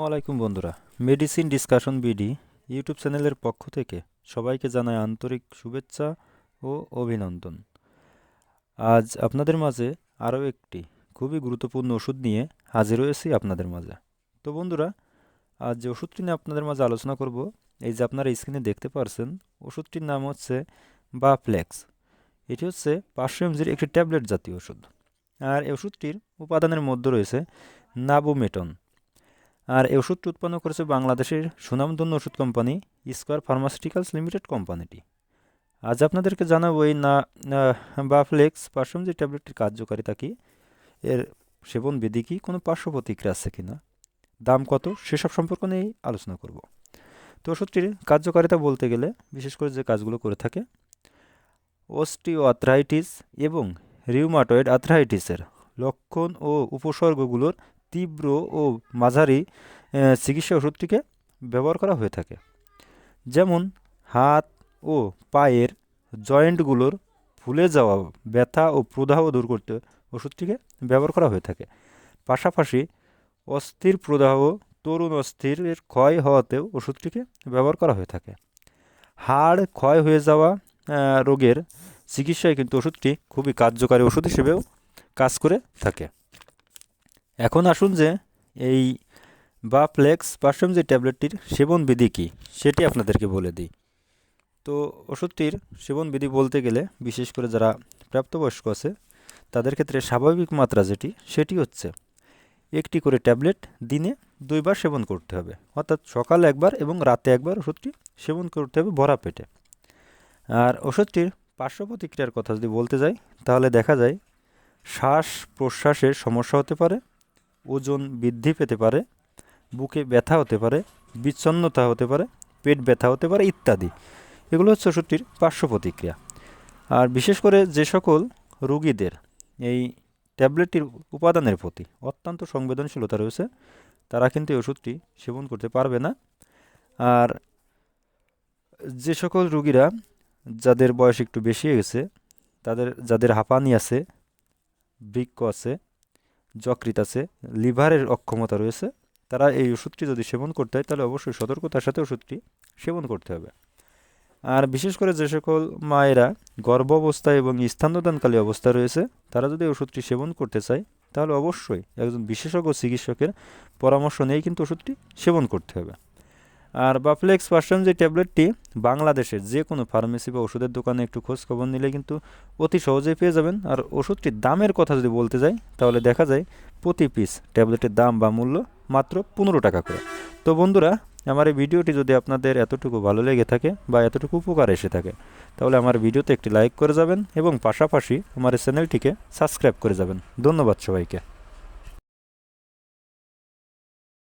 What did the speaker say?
আসসালামাইকুম বন্ধুরা। Medicine discussion BD YouTube চ্যানেলের পক্ষ থেকে সবাইকে জানায় আন্তরিক শুভেচ্ছা ও অভিনন্দন। আজ আপনাদের মাঝে আরও একটি খুবই গুরুত্বপূর্ণ ওষুধ নিয়ে হাজির হয়েছি আপনাদের মাঝে। তো বন্ধুরা, আজ যে ওষুধটি নিয়ে আপনাদের মাঝে আলোচনা করব, এই যে আপনারা স্ক্রিনে দেখতে পারছেন, ওষুধটির নাম হচ্ছে বাফ্লেক্স এটি হচ্ছে পাঁচশো এমজির একটি ট্যাবলেট জাতীয় ওষুধ। আর এই ওষুধটির উপাদানের মধ্যে রয়েছে নাবোমেটন আর এই ওষুধটি উৎপন্ন করেছে বাংলাদেশের সুনামধন্য ওষুধ কোম্পানি স্কোয়ার ফার্মাসিউটিক্যালস লিমিটেড কোম্পানিটি। আজ আপনাদেরকে জানাব এই না বাফ্লেক্স পার্সম যে ট্যাবলেটটির কার্যকারিতা কী, এর সেবন বিধি কী, কোনো পার্শ্ব প্রতিক্রিয়া আছে কি না দাম কত, সেসব সম্পর্ক নিয়েই আলোচনা করব। তো ওষুধটির কার্যকারিতা বলতে গেলে, বিশেষ করে যে কাজগুলো করে থাকে অস্টিওআথরাইটিস এবং রিউমাটয়েড আথরাইটিসের লক্ষণ ও উপসর্গগুলোর তীব্র ও মাঝারি চিকিৎসা ওষুধটিকে ব্যবহার করা হয়ে থাকে। যেমন হাত ও পায়ের জয়েন্টগুলোর ফুলে যাওয়া ব্যথা ও প্রদাহ দূর করতে ওষুধটিকে ব্যবহার করা হয়ে থাকে। পাশাপাশি অস্থির প্রদাহ, তরুণ অস্থিরের ক্ষয় হওয়াতেও ওষুধটিকে ব্যবহার করা হয়ে থাকে। হাড় ক্ষয় হয়ে যাওয়া রোগের চিকিৎসায় কিন্তু ওষুধটি খুবই কার্যকারী ওষুধ হিসেবেও কাজ করে থাকে। এখন আসুন যে এই বা ফ্লেক্স পারফিউম যে ট্যাবলেটটির সেবন বিধি কী? সেটি আপনাদেরকে বলে দিই। তো ওষুধটির সেবন বিধি বলতে গেলে, বিশেষ করে যারা প্রাপ্তবয়স্ক আছে, তাদের ক্ষেত্রে স্বাভাবিক মাত্রা যেটি, সেটি হচ্ছে একটি করে ট্যাবলেট দিনে দুইবার সেবন করতে হবে। অর্থাৎ সকালে একবার এবং রাতে একবার ওষুধটি সেবন করতে হবে ভরা পেটে। আর ওষুধটির পার্শ্ব প্রতিক্রিয়ার কথা যদি বলতে যাই, তাহলে দেখা যায় শ্বাস প্রশ্বাসের সমস্যা হতে পারে ওজন বৃদ্ধি পেতে পারে, বুকে ব্যথা হতে পারে বিচ্ছন্নতা হতে পারে, পেট ব্যথা হতে পারে ইত্যাদি। এগুলো হচ্ছে ওষুধটির পার্শ্ব প্রতিক্রিয়া। আর বিশেষ করে যে সকল রুগীদের এই ট্যাবলেটটির উপাদানের প্রতি অত্যন্ত সংবেদনশীলতা রয়েছে, তারা কিন্তু এই ওষুধটি সেবন করতে পারবে না। আর যে সকল রুগীরা যাদের বয়স একটু বেশি হয়ে গেছে তাদের, যাদের হাঁপানি আছে, বৃক্ক আছে যকৃত আছে, লিভারের অক্ষমতা রয়েছে, তারা এই ওষুধটি যদি সেবন করতে হয়, তাহলে অবশ্যই সতর্কতার সাথে ওষুধটি সেবন করতে হবে। আর বিশেষ করে যে সকল মায়েরা গর্ভ অবস্থায় এবং স্থানদানকালী অবস্থা রয়েছে, তারা যদি ওষুধটি সেবন করতে চায়, তাহলে অবশ্যই একজন বিশেষজ্ঞ চিকিৎসকের পরামর্শ নিয়েই কিন্তু ওষুধটি সেবন করতে হবে। আর বাফলেক্স পার্সন যে ট্যাবলেটটি বাংলাদেশের যে কোনো ফার্মেসি বা ওষুধের দোকানে একটু খোঁজ খবর নিলে কিন্তু অতি সহজেই পেয়ে যাবেন। আর ওষুধটির দামের কথা যদি বলতে যাই, তাহলে দেখা যায় প্রতি পিস ট্যাবলেটের দাম বা মূল্য মাত্র পনেরো টাকা করে। তো বন্ধুরা, আমার এই ভিডিওটি যদি আপনাদের এতটুকু ভালো লেগে থাকে বা এতটুকু উপকার এসে থাকে, তাহলে আমার ভিডিওতে একটি লাইক করে যাবেন এবং পাশাপাশি আমার চ্যানেলটিকে সাবস্ক্রাইব করে যাবেন। ধন্যবাদ সবাইকে।